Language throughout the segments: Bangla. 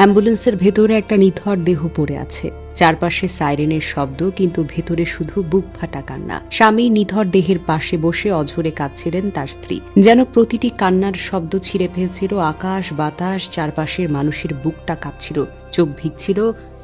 অ্যাম্বুলেন্সের ভেতরে একটা নিথর দেহ পড়ে আছে। চারপাশে সাইরেনের শব্দ, কিন্তু ভেতরে শুধু বুক ফাটা কান্না। স্বামী নিথর দেহের পাশে বসে অঝরে কাঁদছিলেন তার স্ত্রী। যেন প্রতিটি কান্নার শব্দ ছিঁড়ে ফেলছিল, আকাশ, বাতাস, চারপাশের মানুষের বুকটা কাঁপছিল, চোখ ভিজছিল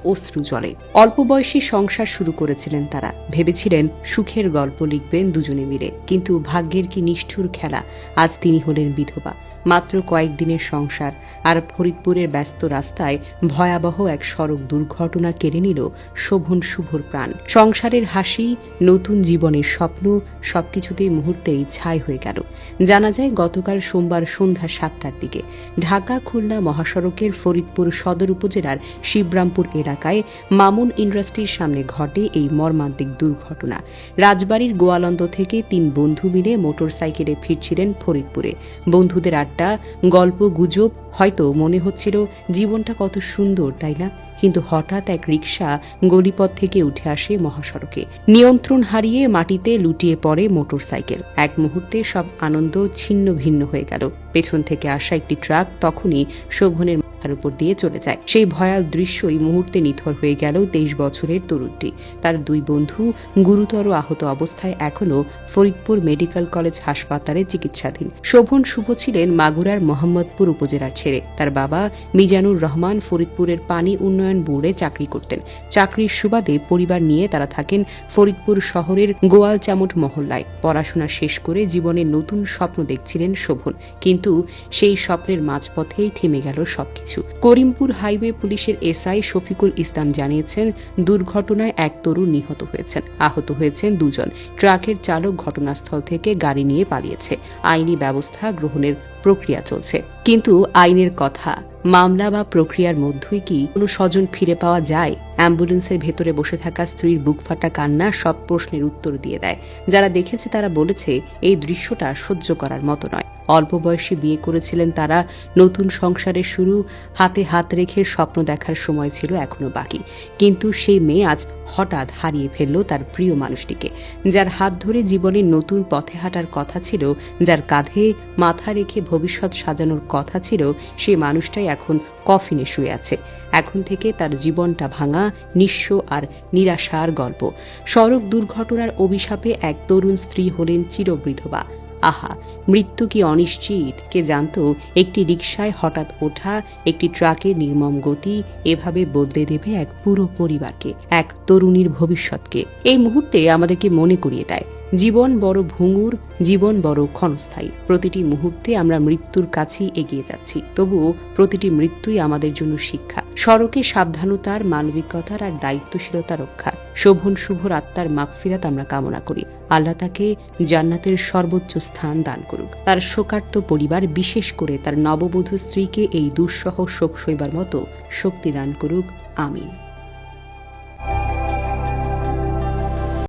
অশ্রু জলে অল্প বয়সী সংসার শুরু করেছিলেন তারা। ভেবেছিলেন সুখের গল্প লিখবেন দুজনে মিলে। কিন্তু ভাগ্যের কি নিষ্ঠুর খেলা, আজ তিনি হলেন বিধবা। মাত্র কয়েকদিনের সংসার, আর ফরিদপুরের ব্যস্ত রাস্তায় ভয়াবহ এক সড়ক দুর্ঘটনা কেড়ে নিল শোভন শুভর প্রাণ। সংসারের হাসি, নতুন জীবনের স্বপ্ন, সবকিছুতেই মুহূর্তেই ছাই হয়ে গেল। জানা যায়, গতকাল সোমবার সন্ধ্যা সাতটার দিকে ঢাকা খুলনা মহাসড়কের ফরিদপুর সদর উপজেলার শিবরামপুর এলাকায় মামুন ইন্ডাস্ট্রির সামনে ঘটে এই মর্মান্তিক দুর্ঘটনা। রাজবাড়ির গোয়ালন্দ থেকে তিন বন্ধু মিলে মোটরসাইকেলে ফিরছিলেন ফরিদপুরে। বন্ধুদের আড্ডা, গল্প, গুজব, হয়তো মনে হচ্ছিল জীবনটা কত সুন্দর, তাই না? কিন্তু হঠাৎ এক রিক্সা গলিপথ থেকে উঠে আসে মহাসড়কে। নিয়ন্ত্রণ হারিয়ে মাটিতে লুটিয়ে পড়ে মোটরসাইকেল। এক মুহূর্তে সব আনন্দ ছিন্ন ভিন্ন হয়ে গেল। পেছন থেকে আসা একটি ট্রাক তখনই শোভনের মাথার উপর দিয়ে চলে যায়। সেই ভয়াল দৃশ্যই মুহূর্তে নিথর হয়ে গেল তেইশ বছরের তরুণটি। তার দুই বন্ধু গুরুতর আহত অবস্থায় এখনও ফরিদপুর মেডিকেল কলেজ হাসপাতালে চিকিৎসাধীন। শোভন শুভ ছিলেন মাগুরার মোহাম্মদপুর উপজেলার ছেলে তার বাবা মিজানুর রহমান ফরিদপুরের পানি উন্নয়ন বোর্ডে চাকরি করতেন। চাকরির সুবাদে পরিবার নিয়ে তারা থাকেন ফরিদপুর শহরের গোয়াল চামট মহল্লায়। পড়াশোনা শেষ করে জীবনের নতুন স্বপ্ন দেখছিলেন শোভন। কিন্তু সেই স্বপ্নের মাঝপথেই থেমে গেল সবকিছু। করিমপুর হাইওয়ে পুলিশের এসআই শফিকুল ইসলাম জানিয়েছেন, দুর্ঘটনায় এক তরুণ নিহত হয়েছেন। আহত হয়েছেন দুজন। ট্রাকের চালক ঘটনাস্থল থেকে গাড়ি নিয়ে পালিয়েছে। আইনি ব্যবস্থা গ্রহণের প্রক্রিয়া চলছে। কিন্তু আইনের কথা মামলা বা প্রক্রিয়ার মধ্যেই কি কোনো স্বজন ফিরে পাওয়া যায়? অ্যাম্বুলেন্সের ভেতরে বসে থাকা স্ত্রীর বুক ফাটা কান্না সব প্রশ্নের উত্তর দিয়ে দেয়। যারা দেখেছে তারা বলেছে, এই দৃশ্যটা সহ্য করার মতো নয়। অল্প বয়সে বিয়ে করেছিলেন তারা, নতুন সংসারের শুরু, হাতে হাত রেখে স্বপ্ন দেখার সময় ছিল এখনও বাকি। কিন্তু সেই মেয়ে আজ হঠাৎ হারিয়ে ফেলল তার প্রিয় মানুষটিকে, যার হাত ধরে জীবনের নতুন পথে হাঁটার কথা ছিল, যার কাঁধে মাথা রেখে ভবিষ্যৎ সাজানোর কথা ছিল সেই মানুষটাই এখন কফিনে শুয়ে আছে। এখন থেকে তার জীবনটা ভাঙা, নিঃস্ব আর নিরাশার গল্প। সড়ক দুর্ঘটনার অভিশাপে এক তরুণ স্ত্রী হলেন চিরবৃধবা। আহা, মৃত্যু কি অনিশ্চিত? কে জানতো? একটি রিকশায় হঠাৎ ওঠা, একটি ট্রাকের নির্মম গতি এভাবে বদলে দেবে এক পুরো পরিবারকে, এক তরুণীর ভবিষ্যৎকে। এই মুহূর্তে আমাদেরকে মনে করিয়ে দেয় জীবন বড় ভঙ্গুর, জীবন বড় ক্ষণস্থায়ী। প্রতিটি মুহূর্তে আমরা মৃত্যুর কাছেই এগিয়ে যাচ্ছি। তবুও প্রতিটি মৃত্যুই আমাদের জন্য শিক্ষা। সড়কে সাবধানতার, মানবিকতার আর দায়িত্বশীলতা রক্ষা। শোভন শুভর আত্মার মাগফিরাত আমরা কামনা করি। আল্লাহ তাকে জান্নাতের সর্বোচ্চ স্থান দান করুক। তার শোকার্ত পরিবার বিশেষ করে তার নববধূ স্ত্রীকে এই দুঃসহ শোক সইবার মতো শক্তি দান করুক। আমিন।